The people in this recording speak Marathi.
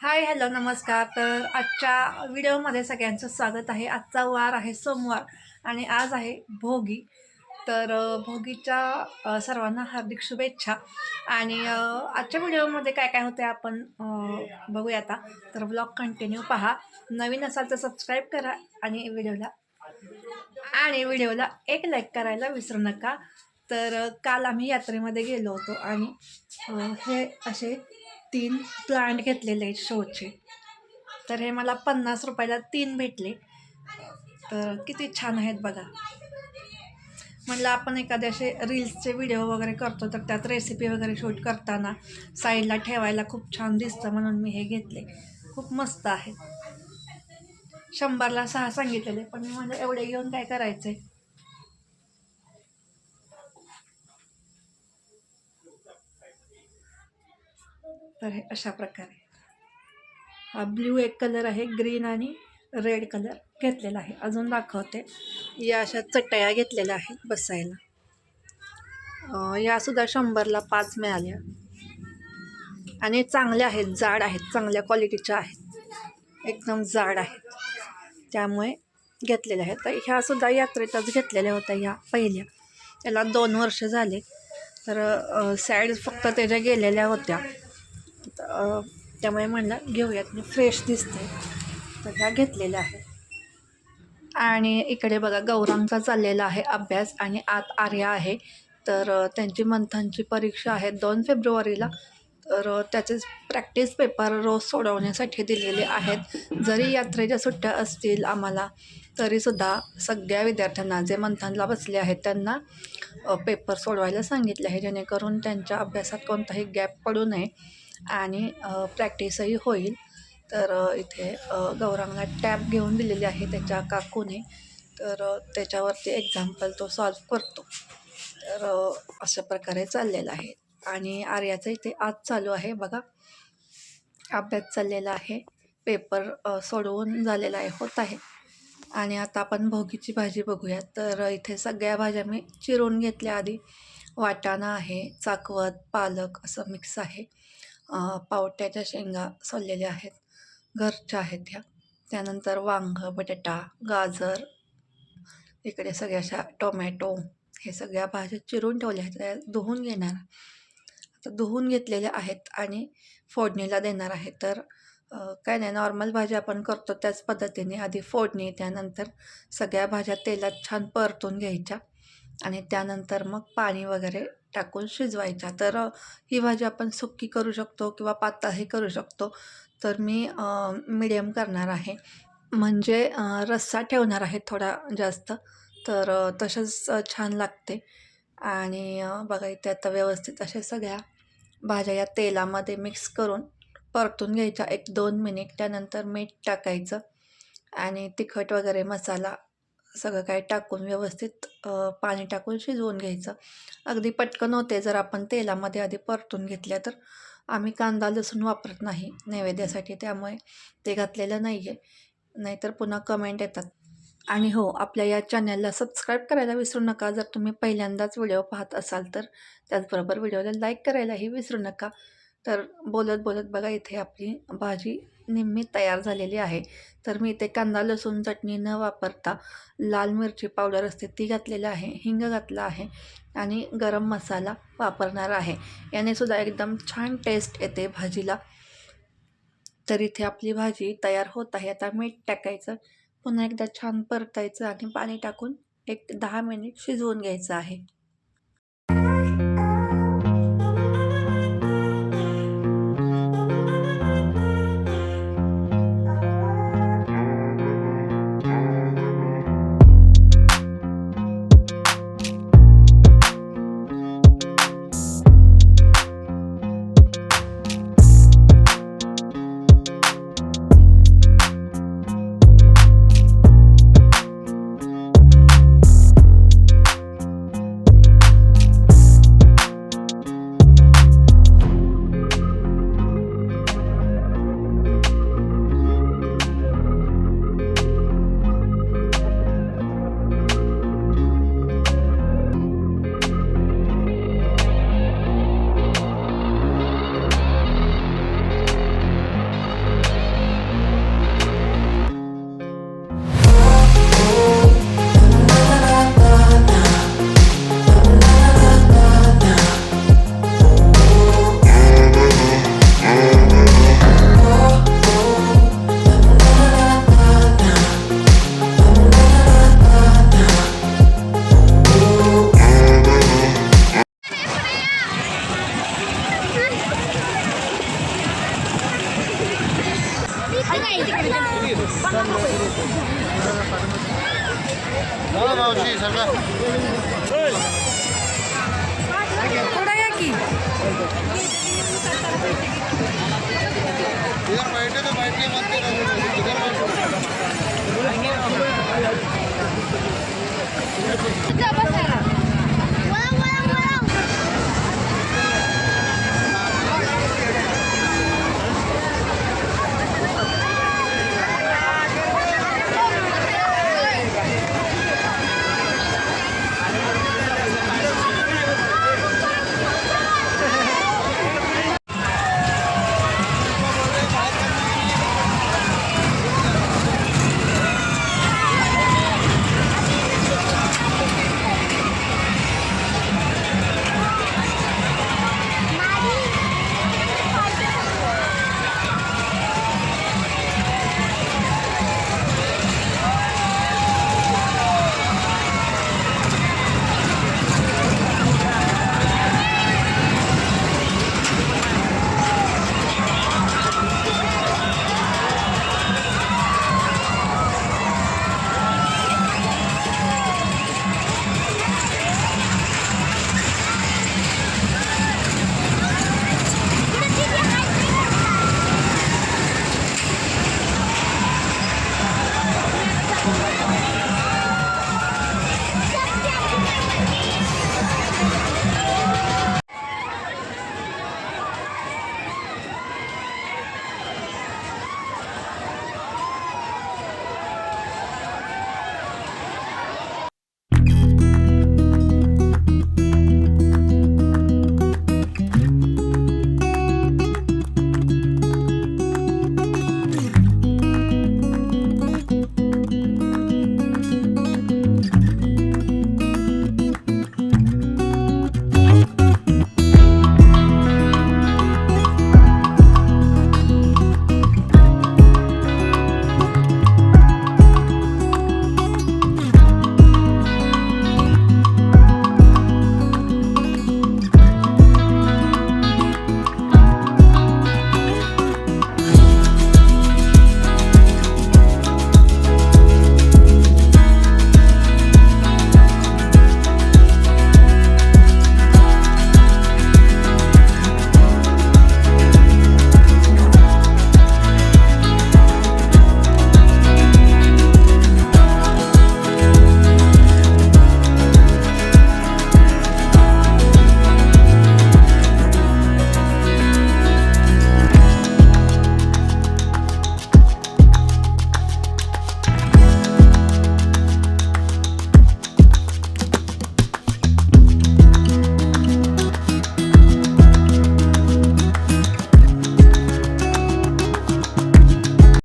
हाय हॅलो नमस्कार. तर आजच्या व्हिडिओमध्ये सगळ्यांचं स्वागत आहे. आजचा वार आहे सोमवार आणि आज आहे भोगी. तर भोगीच्या सर्वांना हार्दिक शुभेच्छा. आणि आजच्या व्हिडिओमध्ये काय काय होते आपण बघूया आता. तर ब्लॉग कंटिन्यू पहा. नवीन असाल तर सबस्क्राईब करा आणि व्हिडिओला आणि व्हिडिओला एक लाईक करायला विसरू नका. तर काल आम्ही यात्रेमध्ये गेलो होतो आणि हे असे तीन प्लांट घेतलेले आहेत शोचे. तर हे मला पन्नास रुपयाला तीन भेटले. तर किती छान आहेत बघा. म्हणलं आपण एखादे असे रील्सचे व्हिडिओ वगैरे करतो तर त्यात रेसिपी वगैरे शूट करताना साईडला ठेवायला खूप छान दिसतं म्हणून मी हे घेतले. खूप मस्त आहे शंभरला सहा सांगितलेले पण मी म्हणजे एवढे घेऊन काय करायचे तर हे अशा प्रकारे. हा ब्ल्यू एक कलर आहे ग्रीन आणि रेड कलर घेतलेला आहे. अजून दाखवते. या अशा चटया घेतलेल्या आहेत बसायला. यासुद्धा शंभरला पाच मिळाल्या. आणि चांगल्या आहेत जाड आहेत चांगल्या क्वालिटीच्या आहेत. एकदम जाड आहेत. त्यामुळे घेतलेल्या आहेत. तर ह्यासुद्धा यात्रेतच घेतलेल्या होत्या ह्या पहिल्या. त्याला दोन वर्ष झाले. तर सॅड फक्त त्याच्या गेलेल्या होत्या. त्यामुळे म्हणलं घेऊयात मी फ्रेश दिसते. तर ह्या घेतलेल्या आहेत. आणि इकडे बघा गौरांचा चाललेला आहे अभ्यास आणि आत आर्या आहे. तर त्यांची मंथनची परीक्षा आहे दोन फेब्रुवारीला. तर त्याचेच त्याचे प्रॅक्टिस पेपर रोज सोडवण्यासाठी दिलेले आहेत. जरी यात्रेच्या सुट्ट्या असतील आम्हाला तरीसुद्धा सगळ्या विद्यार्थ्यांना जे मंथनला बसले आहेत त्यांना पेपर सोडवायला सांगितले आहे. जेणेकरून त्यांच्या अभ्यासात कोणताही गॅप पडू नये. आणि प्रॅक्टिसही होईल. तर इथे गौरांगला टॅब घेऊन दिलेली आहे त्याच्या काकूने. तर त्याच्यावरती एक्झाम्पल तो सॉल्व करतो. तर अशा प्रकारे चाललेलं आहे. आणि आर्याचं इथे आज चालू आहे बघा. अभ्यास चाललेला आहे. पेपर सोडवून झालेला आहे होत आहे. आणि आता आपण भोगीची भाजी बघूया तर इथे सगळ्या भाज्या मी चिरून घेतल्या आधी. वाटाणा आहे चाकवत पालक असं मिक्स आहे. पावट्याच्या शेंगा सोललेल्या आहेत. घरच्या आहेत ह्या त्यानंतर वांग बटाटा गाजर इकडे सगळ्या अशा टोमॅटो हे सगळ्या भाज्या चिरून ठेवल्या आहेत. त्या धुवून घेणार. आता धुवून घेतलेल्या आहेत आणि फोडणीला देणार आहे. तर काय नाही नॉर्मल भाज्या आपण करतो त्याच पद्धतीने. आधी फोडणी त्यानंतर सगळ्या भाज्या तेलात छान परतून घ्यायच्या आणि त्यानंतर मग पाणी वगैरे टाकून शिजवायच्या. तर ही भाजी आपण सुक्की करू शकतो किंवा पातळही करू शकतो. तर मी मिडियम करणार आहे. म्हणजे रस्सा ठेवणार आहे थोडा जास्त. तर तसंच छान लागते. आणि बघा इथे आता व्यवस्थित अशा सगळ्या भाज्या या तेलामध्ये मिक्स करून परतून घ्यायच्या. एक दोन मिनिट त्यानंतर मीठ टाकायचं. आणि तिखट वगैरे मसाला सगळं काही टाकून व्यवस्थित पाणी टाकून शिजवून घ्यायचं. अगदी पटकन होते जर आपण तेलामध्ये आधी परतून घेतल्या तर आम्ही कांदा लसूण वापरत नाही नैवेद्यासाठी त्यामुळे ते घातलेलं नाही आहे नाहीतर पुन्हा कमेंट येतात. आणि हो आपल्या या चॅनलला सबस्क्राईब करायला विसरू नका. जर तुम्ही पहिल्यांदाच व्हिडिओ पाहत असाल तर त्याचबरोबर व्हिडिओला लाईक करायलाही विसरू नका. तर बोलत बोलत बघा इथे आपली भाजी निम्मी तयार झालेली आहे. तर मी इथे कांदा लसूण चटणी न वापरता लाल मिरची पावडर असते ती घातलेली आहे हिंग घातला आहे आणि गरम मसाला वापरणार आहे. याने सुद्धा एकदम छान टेस्ट येते भाजीला. तर इथे आपली भाजी तयार होत आहे. आता मीठ टाकायचं पुन्हा एकदा छान परतायचं आणि पाणी टाकून एक दहा मिनिट शिजवून घ्यायचं आहे. मावशी सगळं थोडा या की. इधर बैठे तो मत करो इधर बैठो